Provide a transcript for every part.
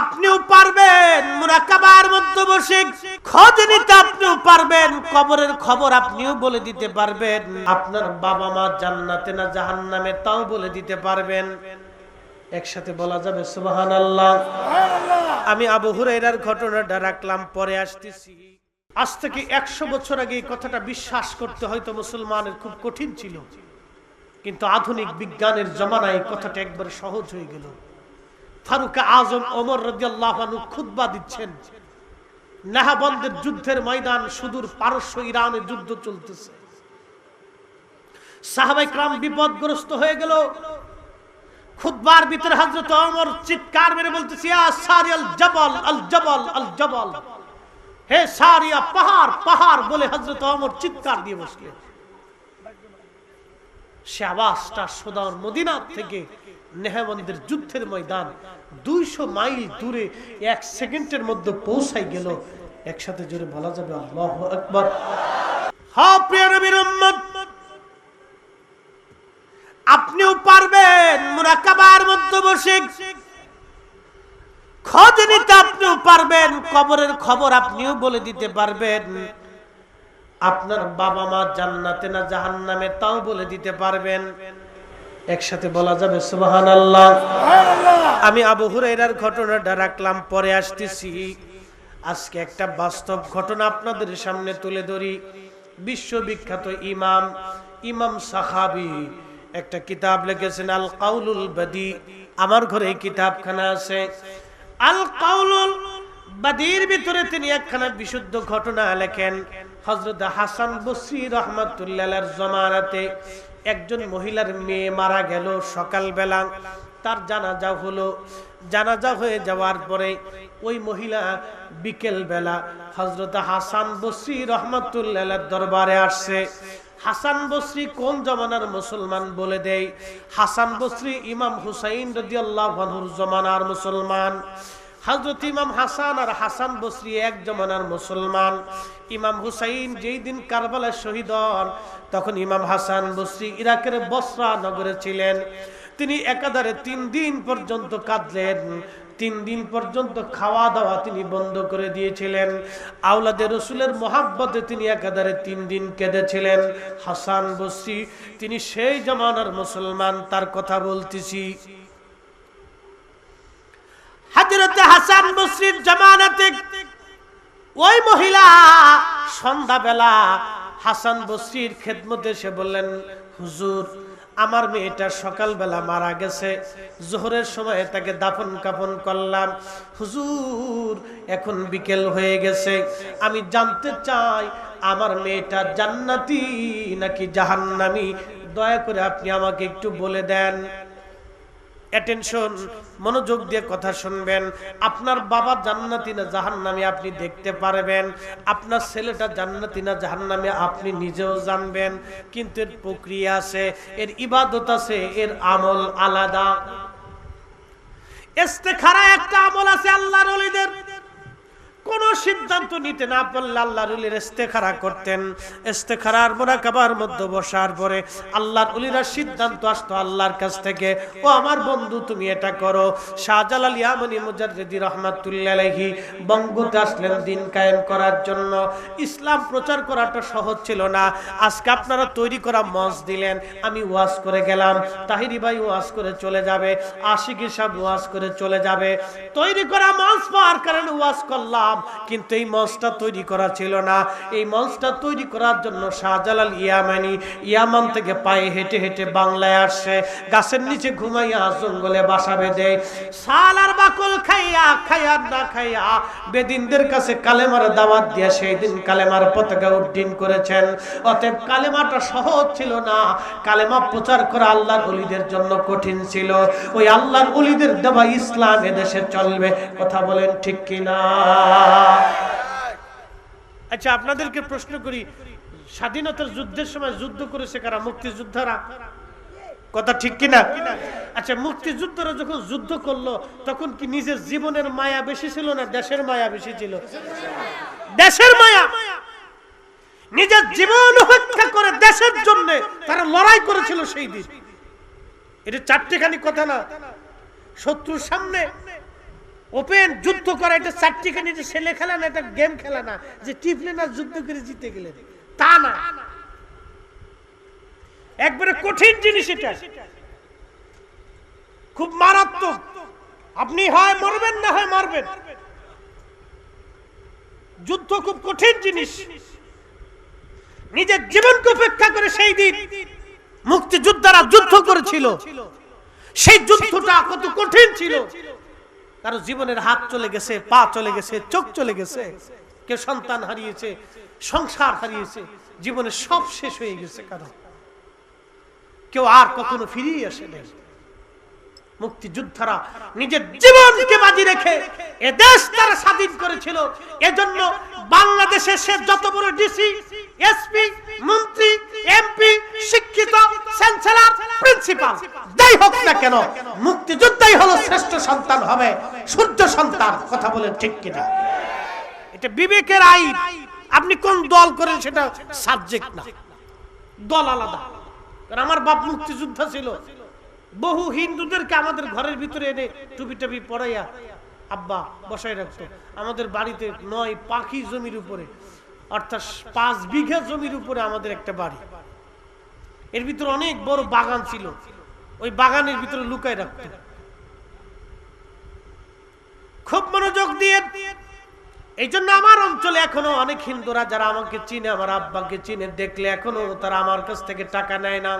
আপনিও পারবেন, মুরাকাবার মধ্যে বসে খোঁজ নিতে আপনিও পারবেন, কবরের খবর আপনিও বলে দিতে পারবেন, আপনার বাবা মা জান্নাতে না জাহান্নামে তাও বলে দিতে পারবেন। একসাথে বলা যাবে, সুবহানাল্লাহ। আমি আবু হুরাইরার ঘটনাটা রাখলাম, পরে আসতেছি। আজ থেকে একশো বছর আগে এই কথাটা বিশ্বাস করতে হয়তো মুসলমানের খুব কঠিন ছিল, কিন্তু আধুনিক বিজ্ঞানের জমানায় এই কথাটা একবার সহজ হয়ে গেল। ফারুক আজম ওমর রাদিয়াল্লাহু আনহু খুতবা দিচ্ছেন। নাহাবন্দের যুদ্ধের ময়দান, সুদূর পারস্য ইরানে যুদ্ধ চলতেছে। সাহাবাই ক্রাম বিপদগ্রস্ত হয়ে গেল। খুতবার ভিতরে ওমর চিৎকার মেরে বলতেছে সারিয়াল জবল, আল জবল আল জবল। হে সারিয়া পাহাড় পাহাড় বলে হযরত ওমর চিৎকার দিয়ে বসলেন। সে আওয়াজটা সোদার মদিনা থেকে নেহাবন্দের যুদ্ধের ময়দান। দুইশো মাইল দূরে এক সেকেন্ডের মধ্যে পৌঁছাই গেল। একসাথে জোরে বলা যাবে, আল্লাহ আকবর। হা প্রিয় আপনিও পারবেন মুরাকাবার মধ্যে বসে। খোঁজ নিতে আপনিও পারবেন, কবরের খবর আপনিও বলে দিতে পারবেন। আপনার বাবা মা জান্নাতে না জাহান্নামে, তাও বলে দিতে পারবেন। একসাথে বলা যাবে সুবাহান আল্লাহ আমি আবু হুরাইরার ঘটনাটা রাখলাম পরে আসতেছি। আজকে একটা বাস্তব ঘটনা আপনাদের সামনে তুলে ধরি। বিশ্ববিখ্যাত ইমাম ইমাম সাহাবি একটা কিতাব লিখেছেন আল কাউলুল বাদি। আমার ঘরে এই কিতাবখানা আছে। আল কাউলুল বাদির ভিতরে তিনি একখানা বিশুদ্ধ ঘটনা লেখেন। হজরত হাসান বসরি রহমতুল্লাহ জমানাতে একজন মহিলার মেয়ে মারা গেল সকালবেলা। তার জানাজা হলো। জানাজা হয়ে যাওয়ার পরে ওই মহিলা বিকেল বেলা হজরত হাসান বসরি রহমতুল্লাহ দরবারে আসছে। হাসান বসরি কোন জমানার মুসলমান বলে দেয়? হাসান বসরি ইমাম হুসাইন রদি আল্লাহ জমানার মুসলমান। হজরত ইমাম হাসান আর হাসান বসরি এক জমানার মুসলমান। ইমাম হুসাইন যেই দিন কারবালা শহীদ হন, তখন ইমাম হাসান বসরি ইরাকের বসরা নগরে ছিলেন। তিনি একাধারে তিন দিন পর্যন্ত কাঁদলেন, তিন দিন পর্যন্ত খাওয়া দাওয়া তিনি বন্ধ করে দিয়েছিলেন। আউলাদের রসুলের মহাব্বতে তিনি একাধারে তিন দিন কেঁদেছিলেন। হাসান বসরি, তিনি সেই জমানার মুসলমান, তার কথা বলতেছি। হাজরতে হাসান বসরির জামানাতে ওই মহিলা সন্ধ্যাবেলা হাসান বসরির খেদমতে এসে বললেন, হুজুর, আমার মেয়েটা সকালবেলা মারা গেছে। জোহরের সময় তাকে দাফন কাফন করলাম। হুজুর, এখন বিকেল হয়ে গেছে। আমি জানতে চাই, আমার মেয়েটা জান্নাতি নাকি জাহান্নামি? দয়া করে আপনি আমাকে একটু বলে দেন। অ্যাটেনশন মনোযোগ দিয়ে কথা শুনবেন। আপনার বাবা জান্নাতি না জাহান্নামে আপনি দেখতে পারবেন। আপনার ছেলেটা জান্নাতি না জাহান্নামে আপনি নিজেও জানবেন। কিন্তু এর প্রক্রিয়া আছে, এর ইবাদত আছে, এর আমল আলাদা। ইস্তেখারা একটা আমল আছে আল্লাহর ওলিদের। কোন সিদ্ধান্ত নিতে না পারলে আল্লাহর উলির ইস্তেখারা করতেন। ইস্তেখারার মোনাকাবার মধ্যে বসার পরে আল্লাহর উলিরা সিদ্ধান্ত আসতো আল্লাহর কাছ থেকে, ও আমার বন্ধু, তুমি এটা করো। শাহজালাল ইয়ামনি মুজাররিদি রহমাতুল্লাহ আলাইহি বঙ্গতে আসলেন দিন কায়েম করার জন্য। ইসলাম প্রচার করাটা সহজ ছিল না। আজকে আপনারা তৈরি করা মঞ্চ দিলেন, আমি ওয়াজ করে গেলাম। তাহিরি ভাই ওয়াজ করে চলে যাবে, আশিকি সাহেব ওয়াজ করে চলে যাবে। তৈরি করা মঞ্চ পাওয়ার কারণে ওয়াজ করলাম। কিন্তু এই মঞ্চটা তৈরি করা ছিল না। এই মঞ্চটা তৈরি করার জন্য শাহজালাল ইয়ামানি ইয়ামান থেকে পায়ে হেঁটে হেঁটে বাংলায় আসছে। গাছের নিচে ঘুমাইয়া জঙ্গলে বাসা বেঁধে। সাল আর বাকল খাইয়া খাইয়া না খাইয়া বেদিনদের কাছে কালেমার দাওয়াত দিয়ে সেই দিন কালেমার পতাকা উড্ডীন করেছেন। অতএব কালেমাটা সহজ ছিল না। কালেমা প্রচার করা আল্লাহর অলিদের জন্য কঠিন ছিল। ওই আল্লাহর অলিদের দেওয়া ইসলাম এদেশে চলবে। কথা বলেন ঠিক কিনা? আচ্ছা আপনাদেরকে প্রশ্ন করি, স্বাধীনতার যুদ্ধের সময় যুদ্ধ করেছে কারা? মুক্তিযোদ্ধারা? কথা ঠিক কিনা? আচ্ছা মুক্তিযুদ্ধরা যখন যুদ্ধ করল, তখন কি নিজের জীবনের মায়া বেশি ছিল না দেশের মায়া বেশি ছিল? দেশের মায়া! নিজের জীবন হত্যা করে দেশের জন্য তারা লড়াই করেছিল সেই দিন। এটা চারটে চারটেখানি কথা না। শত্রুর সামনে ওপেন যুদ্ধ করা, এটা ছেলে খেলা না, এটা গেম খেলা না, যে না যুদ্ধ করে জিতে গেলে। তা না। একবারে কঠিন জিনিস এটা। খুব মারাত্মক। আপনি হয় মরবেন না হয় মারবেন। যুদ্ধ খুব কঠিন জিনিস। নিজের জীবনকে উপেক্ষা করে সেই দিন মুক্তিযোদ্ধারা যুদ্ধ করেছিল। সেই যুদ্ধটা কত কঠিন ছিল। কারও জীবনের হাত চলে গেছে, পা চলে গেছে, চোখ চলে গেছে। কেউ সন্তান হারিয়েছে, সংসার হারিয়েছে জীবনে সব শেষ হয়ে গেছে কারণ কেউ আর কখনো ফিরিয়ে আসে নাই। মুক্তিযোদ্ধারা নিজের জীবনকে বাজি রেখে এ দেশ তারা স্বাধীন করেছিল। এজন্য বাংলাদেশে সে যত বড় ডিসি এসপি মন্ত্রী এমপি শিক্ষিত, চ্যান্সেলর, প্রিন্সিপাল, যাই হোক না কেন, মুক্তিযোদ্ধাই হলো শ্রেষ্ঠ সন্তান হবে, সূর্য সন্তান, কথা বলেন ঠিক কিনা। এটা বিবেকের আইন। আপনি কোন দল করেন সেটা সাবজেক্ট না। দল আলাদা। আমার বাপ মুক্তিযোদ্ধা ছিল। বহু হিন্দুদেরকে আমাদের ঘরের ভিতরে এনে টুপি টুপি পড়াইয়া আব্বা বসাই রাখতো। আমাদের বাড়িতে নয়, পাখি জমির উপরে, অর্থাৎ পাঁচ বিঘা জমির উপরে আমাদের একটা বাড়ি। এর ভিতরে অনেক বড় বাগান ছিল। ওই বাগানের ভিতরে লুকায় রাখতো। খুব মনোযোগ দিয়ে এই জন্য আমার অঞ্চলে এখনও অনেক হিন্দুরা যারা আমাকে চিনে, আমার আব্বাকে চিনে, দেখলে এখনও তারা আমার কাছ থেকে টাকা নেয় না।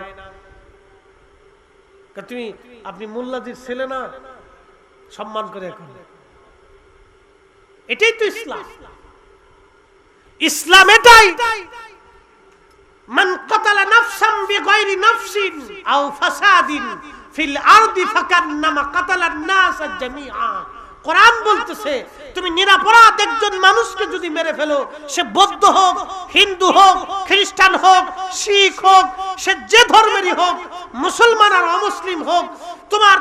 তুমি, আপনি মোল্লাজির ছেলে না, সম্মান করে এখন। এটাই তো ইসলাম। ইসলাম এটাই। মান কাতালা ফাসাদিন ফিল কোরআন বলতেছে, তুমি নিরাপরাধ একজন মানুষকে যদি মেরে ফেলো, সে বৌদ্ধ হোক, হিন্দু হোক, খ্রিস্টান হোক, শিখ হোক, সে যে ধর্মেরই হোক, মুসলমান আর অমুসলিম হোক তোমার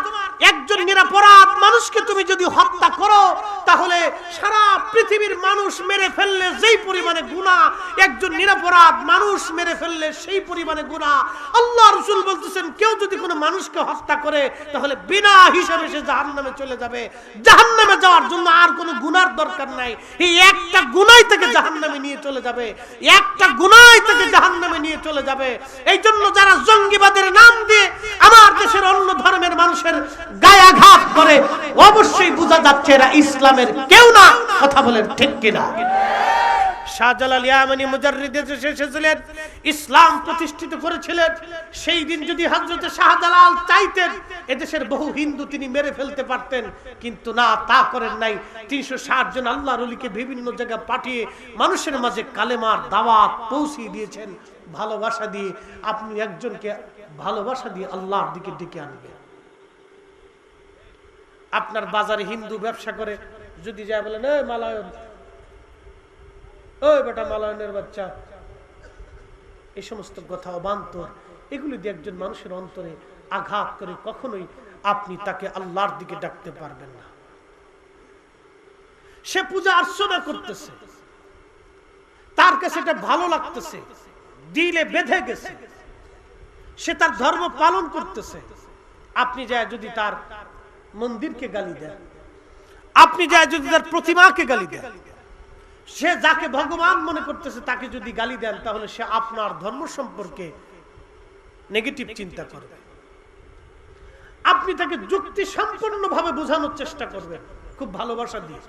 একজন নিরাপরাধ মানুষকে তুমি যদি হত্যা করো, তাহলে সারা পৃথিবীর মানুষ মেরে ফেললে যেই পরিমাণে গুণা একজন নিরাপরাধ মানুষ মেরে ফেললে সেই পরিমাণে গুণা আল্লাহ রসুল বলতেছেন, কেউ যদি কোনো মানুষকে হত্যা করে, তাহলে বিনা হিসাবে সে জাহান্নামে চলে যাবে। জাহান্নামে যাওয়ার জন্য আর কোনো গুনার দরকার নাই। এই একটা গুনাই থেকে জাহান্নামে নিয়ে চলে যাবে। একটা গুনাই থেকে জাহান্নামে নিয়ে চলে যাবে। এই জন্য যারা জঙ্গিবাদের নাম দিয়ে আমার দেশের অন্য ধর্মের মানুষের গায়াঘাত করে, অবশ্যই বোঝা যাচ্ছে এরা ইসলামের কেউ না। কথা বলেন ঠিক কিনা? ইসলাম প্রতিষ্ঠিত করেছিলেন। সেই দিন যদি শাহজালাল চাইতেন, এদেশের বহু হিন্দু তিনি মেরে ফেলতে পারতেন। কিন্তু না, তা করেন নাই। তিনশো ষাট জন আল্লাহর অলিকে বিভিন্ন জায়গায় পাঠিয়ে মানুষের মাঝে কালেমার দাওয়াত পৌঁছিয়ে দিয়েছেন। ভালোবাসা দিয়ে আপনি একজনকে ভালোবাসা দিয়ে আল্লাহর দিকে ডেকে আনবেন। আপনার বাজারে হিন্দু ব্যবসা করে, যদি যায় বলেন, এই মালায়ন। ওই বেটা মালায়নের বাচ্চা। এই সমস্ত কথা অবান্তর। এগুলি দিয়ে একজন মানুষের অন্তরে আঘাত করে কখনোই আপনি তাকে আল্লাহর দিকে ডাকতে পারবেন না। সে পূজা অর্চনা করতেছে। তার কাছে এটা ভালো লাগতেছে। দিলে বেঁধে গেছে। সে তার ধর্ম পালন করতেছে। আপনি যায় যদি তার মন্দিরকে গালি দেন আপনি যায় যদি তার প্রতিমাকে গালি দেন। সে যাকে ভগবান মনে করতেছে তাকে যদি গালি দেন তাহলে সে আপনার ধর্ম সম্পর্কে নেগেটিভ চিন্তা করবে আপনি তাকে যুক্তি সম্পূর্ণ ভাবে বোঝানোর চেষ্টা করবেন। খুব ভালোবাসা দিয়ে।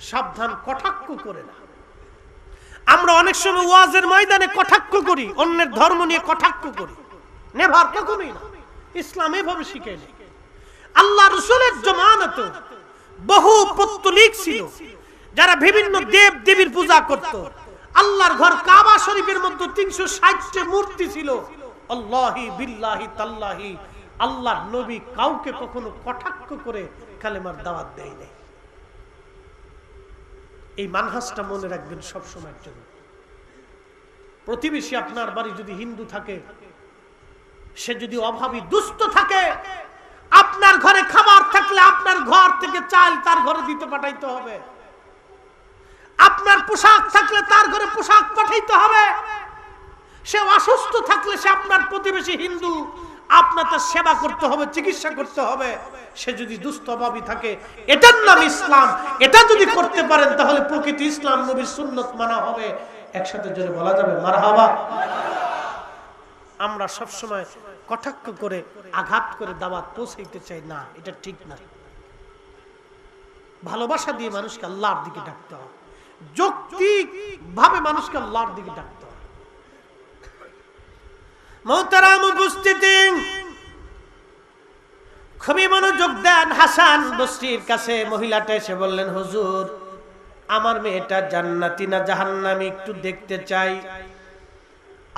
সাবধান কটাক্ষ করে না। আমরা অনেক সময় ওয়াজের ময়দানে কটাক্ষ করি অন্যের ধর্ম নিয়ে কটাক্ষ করি। নেভার কখনোই না। ইসলাম এভাবে শিখে নেই আল্লাহ রসুলের জমানত বহু পত্তলিক ছিল, যারা বিভিন্ন দেব দেবীর পূজা করত। আল্লাহর ঘর কাবা শরীফের মধ্যে তিনশো ষাটটি মূর্তি ছিল। আল্লাহি বিল্লাহি তাল্লাহি আল্লাহ নবী কাউকে কখনো কটাক্ষ করে কালেমার দাওয়াত দেয় নাই। এই মানহাসটা মনে রাখবেন সব সময়ের জন্য। প্রতিবেশী আপনার বাড়ি যদি হিন্দু থাকে, সে যদি অভাবী, দুস্থ থাকে আপনার ঘরে খাবার থাকলে আপনার ঘর থেকে চাল তার ঘরে দিতে পাঠাইতে হবে। আপনার পোশাক থাকলে তার ঘরে পোশাক পাঠাইতে হবে। সে অসুস্থ থাকলে সে আপনার প্রতিবেশী হিন্দু আপনার তার সেবা করতে হবে, চিকিৎসা করতে হবে। সে যদি দুস্থভাবী থাকে, এটার নাম ইসলাম। এটা যদি করতে পারেন, তাহলে প্রকৃত ইসলাম, নবীর সুন্নত মানা হবে। একসাথে যদি বলা যাবে, মারহাবা। আমরা সব সময় কটাক্ষ করে, আঘাত করে দাওয়াত পৌঁছাইতে চাই, না, এটা ঠিক না। ভালোবাসা দিয়ে মানুষকে আল্লাহর দিকে ডাকতে হবে যৌক্তিক ভাবে মানুষকে আল্লাহর দিকে ডাকতে মোহতারাম উপস্থিতি। খুবই মনোযোগ দেন হাসান বস্তির কাছে, মহিলাটা এসে বললেন, হুজুর, আমার মেয়েটা জান্নাতি না জাহান্নামি, একটু দেখতে চাই।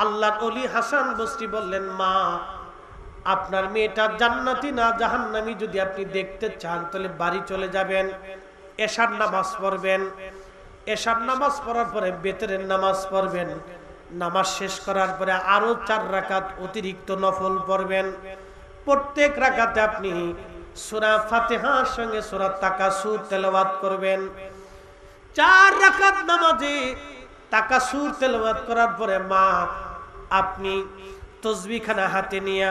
আল্লাহর অলি হাসান বস্তি বললেন, মা আপনার মেয়েটা জান্নাতি না জাহান্নামি যদি আপনি দেখতে চান, তাহলে বাড়ি চলে যাবেন, এশার নামাজ পড়বেন। এশার নামাজ পড়ার পরে বেতরের নামাজ পড়বেন। নামাজ শেষ করার পরে আরও চার রাকাত অতিরিক্ত নফল পড়বেন। প্রত্যেক রাকাতে আপনি সূরা ফাতিহার সঙ্গে সূরা তাকাসুর তেলাওয়াত করবেন। চার রাকাত নামাজে তাকাসুর তেলাওয়াত করার পরে মা, আপনি তসবিখানা হাতে নিয়ে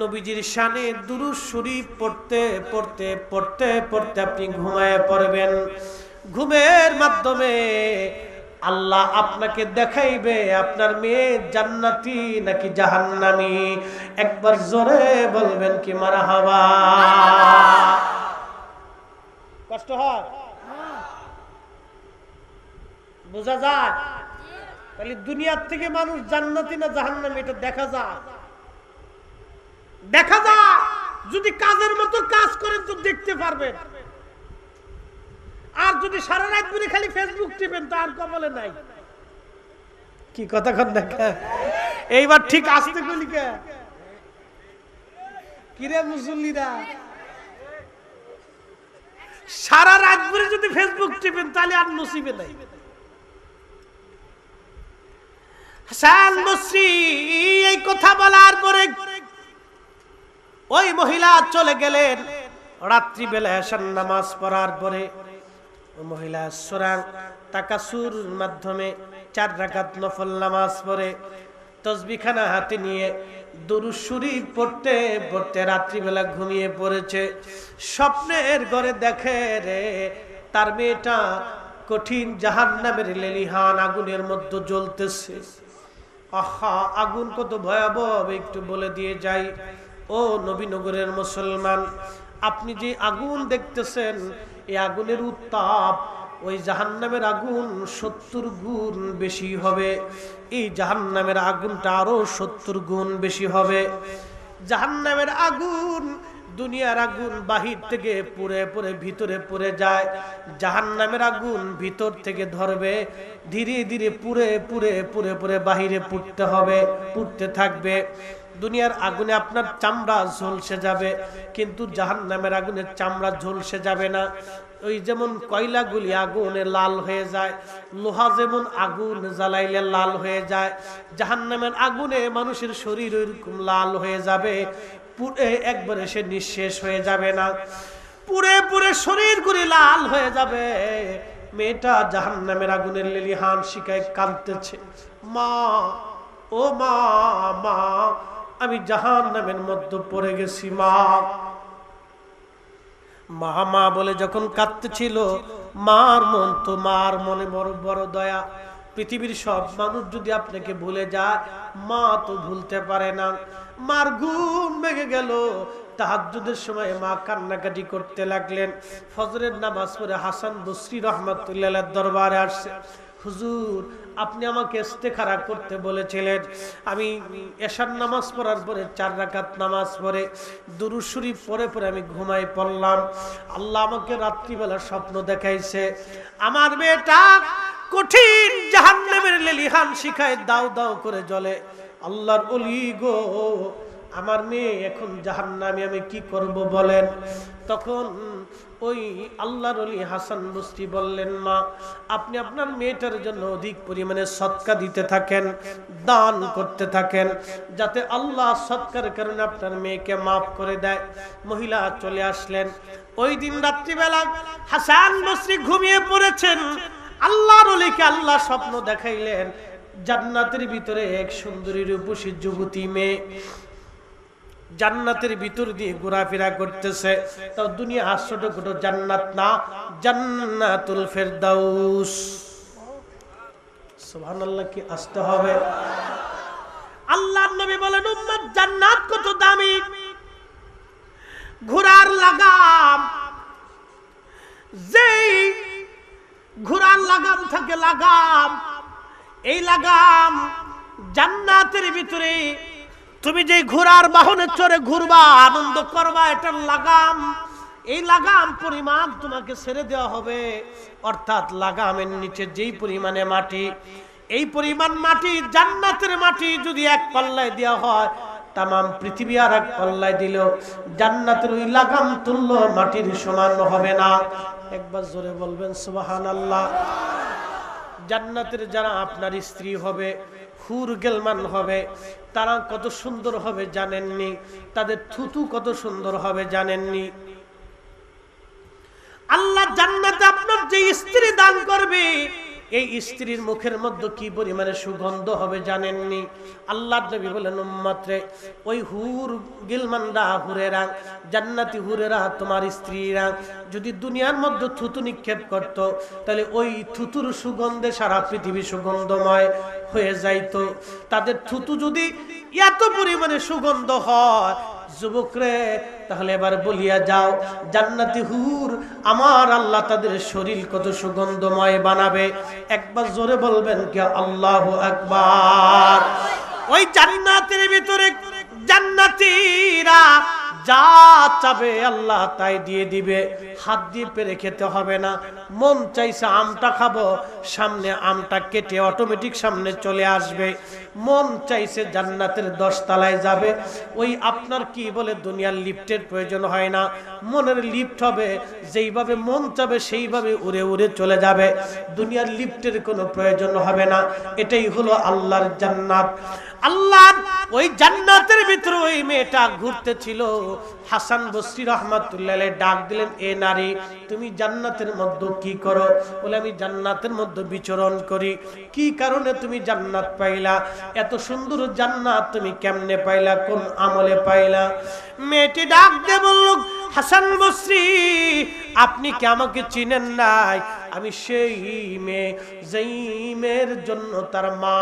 নবীজির শানে দুরুদ শরীফ পড়তে পড়তে পড়তে পড়তে আপনি ঘুমায় পড়বেন। ঘুমের মাধ্যমে আল্লাহ আপনাকে দেখাইবে, আপনার মেয়ে জান্নাতি নাকি জাহান্নামি? একবার জোরে বলবেন কি মারা হাওয়া কষ্ট হয়? বোঝা যায়? তাহলে দুনিয়ার থেকে মানুষ জান্নাতি না জাহান্নামি? এটা দেখা যায়। দেখা যায়। যদি কাজের মতো কাজ করেন তো দেখতে পারবেন। আর যদি সারা রাত ধরে খালি ফেসবুক টিপেন, তো আর কমলে নাই। কি কতক্ষণ দেখা এইবার ঠিক আসতে কলিকা কিরে মুসল্লিরা? সারা রাত ধরে যদি ফেসবুক টিপেন, তাহলে আর নসিবে নাই। হাসান বসরি, এই কথা বলার পরে ওই মহিলা চলে গেলেন। রাত্রিবেলা হাসান নামাজ পড়ার পরে মহিলা সোরাং তাকাসুর মাধ্যমে চার রাকাত নফল নামাজ পড়ে, তসবিখানা হাতে নিয়ে দরুদ শরীফ পড়তে পড়তে রাত্রিবেলা ঘুমিয়ে পড়েছে। স্বপ্নের ঘরে দেখে রে, তার মেয়েটা কঠিন জাহান নামের লেলিহান আগুনের মধ্যে জ্বলতেছে। আহা, আগুন কত ভয়াবহ, একটু বলে দিয়ে যাই। ও নবীনগরের মুসলমান, আপনি যে আগুন দেখতেছেন, এই আগুনের উত্তাপ, ওই জাহান্নামের আগুন সত্তর গুণ বেশি হবে। এই জাহান্নামের আগুনটা আরও সত্তর গুণ বেশি হবে। জাহান্নামের আগুন দুনিয়ার আগুন বাহির থেকে পুরে পুরে ভিতরে পুরে যায়। জাহান্নামের আগুন ভিতর থেকে ধরবে। ধীরে ধীরে পুরে পুরে পুরে পুরে বাহিরে পুড়তে হবে, পুড়তে থাকবে। দুনিয়ার আগুনে আপনার চামড়া ঝলসে যাবে, কিন্তু জাহান্নামের আগুনের চামড়া ঝলসে যাবে না। ওই যেমন কয়লাগুলি আগুনে লাল হয়ে যায়, লোহা যেমন আগুন জ্বালাইলে লাল হয়ে যায়, জাহান্নামের আগুনে মানুষের শরীর ওইরকম লাল হয়ে যাবে। একবারে সে নিঃশেষ হয়ে যাবে না। পুরে পুরে শরীর করে লাল হয়ে যাবে। মেয়েটা জাহান্নামের আগুনের লেলিহান শিকায় কাঁদতেছে। মা, ও মা মা, আমি জাহান্নামের মধ্যে পড়ে গেছি, মা। মা মা বলে যখন কাঁদতেছিল, মার মন তো মার মনে বড় বড় দয়া। পৃথিবীর সব মানুষ যদি আপনাকে ভুলে যায়, মা তো ভুলতে পারে না। মার ঘুম ভেঙে গেল। তাহাজ্জুদের সময় মা কান্নাকাটি করতে লাগলেন। ফজরের নামাজ পড়ে হাসান বসরি রহমতুল্লাহ দরবারে আসছে। হুজুর, আপনি আমাকে ইস্তেখারা করতে বলেছিলেন। আমি এশার নামাজ পড়ার পরে চার রাকাত নামাজ পড়ে, দুরুদ শরীফ পরে পরে আমি ঘুমাই পড়লাম। আল্লাহ আমাকে রাত্রিবেলা স্বপ্ন দেখাইছে। আমার মেয়েটা কঠিন জাহান্নামের লেলিহান শিখায় দাও দাও করে জ্বলে। আল্লাহর অলি গো, আমার মেয়ে এখন জাহান্নামে, আমি কি করব বলেন? তখন ওই আল্লাহর অলি হাসান মুস্তি বললেন, মা, আপনি আপনার মেয়েটার জন্য অধিক পরিমাণে সৎকা দিতে থাকেন, দান করতে থাকেন, যাতে আল্লাহ সৎকার কারণে আপনার মেয়েকে মাফ করে দেয়। মহিলা চলে আসলেন। ওই দিন রাত্রিবেলা হাসান বসরি ঘুমিয়ে পড়েছেন। আল্লাহর অলিকে আল্লাহ স্বপ্ন দেখাইলেন। জান্নাতের ভিতরে এক সুন্দরী রূপসী যুবতী মেয়ে জান্নাতের ভিতর দিয়ে ঘোরাফেরা করতেছে। তাও দুনিয়া ছোট ছোট জান্নাত না, জান্নাতুল ফেরদাউস। সুবহানাল্লাহ, কি আসতে হবে? আল্লাহর নবী বলেন, উম্মত, জান্নাত কত দামি? ঘোড়ার লাগাম। যেই ঘোড়ার লাগাম থাকে লাগাম এই লাগাম জান্নাতের ভিতরে তুমি যে ঘোড়ার বাহনে চড়ে ঘুরবা, আনন্দ করবা, এটার লাগাম, এই লাগাম পরিমাণ তোমাকে ছেড়ে দেওয়া হবে। অর্থাৎ লাগামের নিচে যেই পরিমাণে মাটি, এই পরিমাণ মাটি জান্নাতের মাটি যদি এক পাল্লায় দেওয়া হয়, তামাম পৃথিবী আর এক পাল্লায় দিল জান্নাতের ওই লাগাম তুল্য মাটির সমান হবে না। একবার জোরে বলবেন সুবাহান আল্লাহ জান্নাতের যারা আপনার স্ত্রী হবে, হুর গেলমান হবে, তারা কত সুন্দর হবে জানেননি, তাদের থুতু কত সুন্দর হবে জানেননি। আল্লাহ জান্নাতে আপনার যে স্ত্রী দান করবে এই স্ত্রীর মুখের মধ্যে কি পরিমাণে সুগন্ধ হবে জানেননি? আল্লাহ নবী বলেন, উম্মাত্রে, ওই হুর গিলমানরা হুরেরা, জান্নাতি হুরেরা, তোমার স্ত্রীরা যদি দুনিয়ার মধ্যে থুতু নিক্ষেপ করত, তাহলে ওই থুতুর সুগন্ধে সারা পৃথিবী সুগন্ধময় হয়ে যাইতো। তাদের থুতু যদি এত পরিমাণে সুগন্ধ হয় যুবকরে, তাহলে এবার বলিয়া যাও, জান্নাতি হুর, আমার আল্লাহ তাদের শরীর কত সুগন্ধময় বানাবে। একবার জোরে বলবেন কে, আল্লাহ একবার ওই জান্নাতের ভিতরে জান্নাতীরা যা চাবে আল্লাহ তাই দিয়ে দিবে। হাত দিয়ে পেরে খেতে হবে না। মন চাইছে আমটা খাব, সামনে আমটা কেটে অটোমেটিক সামনে চলে আসবে। মন চাইছে জান্নাতের দশ তলায় যাবে। ওই আপনার কি বলে, দুনিয়ার লিফটের প্রয়োজন হয় না। মনের লিফট হবে, যেইভাবে মন চাবে সেইভাবে উড়ে উড়ে চলে যাবে। দুনিয়ার লিফটের কোনো প্রয়োজন হবে না। এটাই হলো আল্লাহর জান্নাত। আল্লাহর ওই জান্নাতের ভিতরে ওই মেয়েটা ঘুরতে ছিল হাসান বসরি রহমাতুল্লাহ ডাক দিলেন, এ নারী, তুমি জান্নাতের মধ্যে কি করো? বলে, আমি জান্নাতের মধ্যে বিচরণ করি। কি কারণে তুমি জান্নাত পাইলা? এত সুন্দর জান্নাত তুমি কেমনে পাইলা? কোন আমলে পাইলা? মেয়েটি ডাক দে বলল, হাসান বসরি, আপনি কি আমাকে চিনেন নাই? আমি সেই মেয়ে যেই মেয়ের জন্য তার মা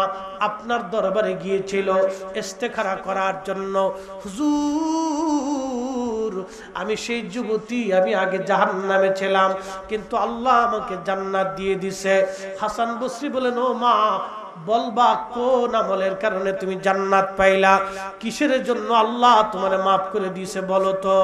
আপনার দরবারে গিয়েছিল ইস্তেখারা করার জন্য। হুজুর, আমি সেই যুবতী, আমি আগে জাহান নামে ছিলাম, কিন্তু আল্লাহ আমাকে জান্নাত দিয়ে দিছে। হাসান বসরি বলেন, ও মা, বলবা কোন আমলের কারণে তুমি জান্নাত পাইলা? কিসের জন্য আল্লাহ তোমার মাফ করে দিয়েছে বলো তো?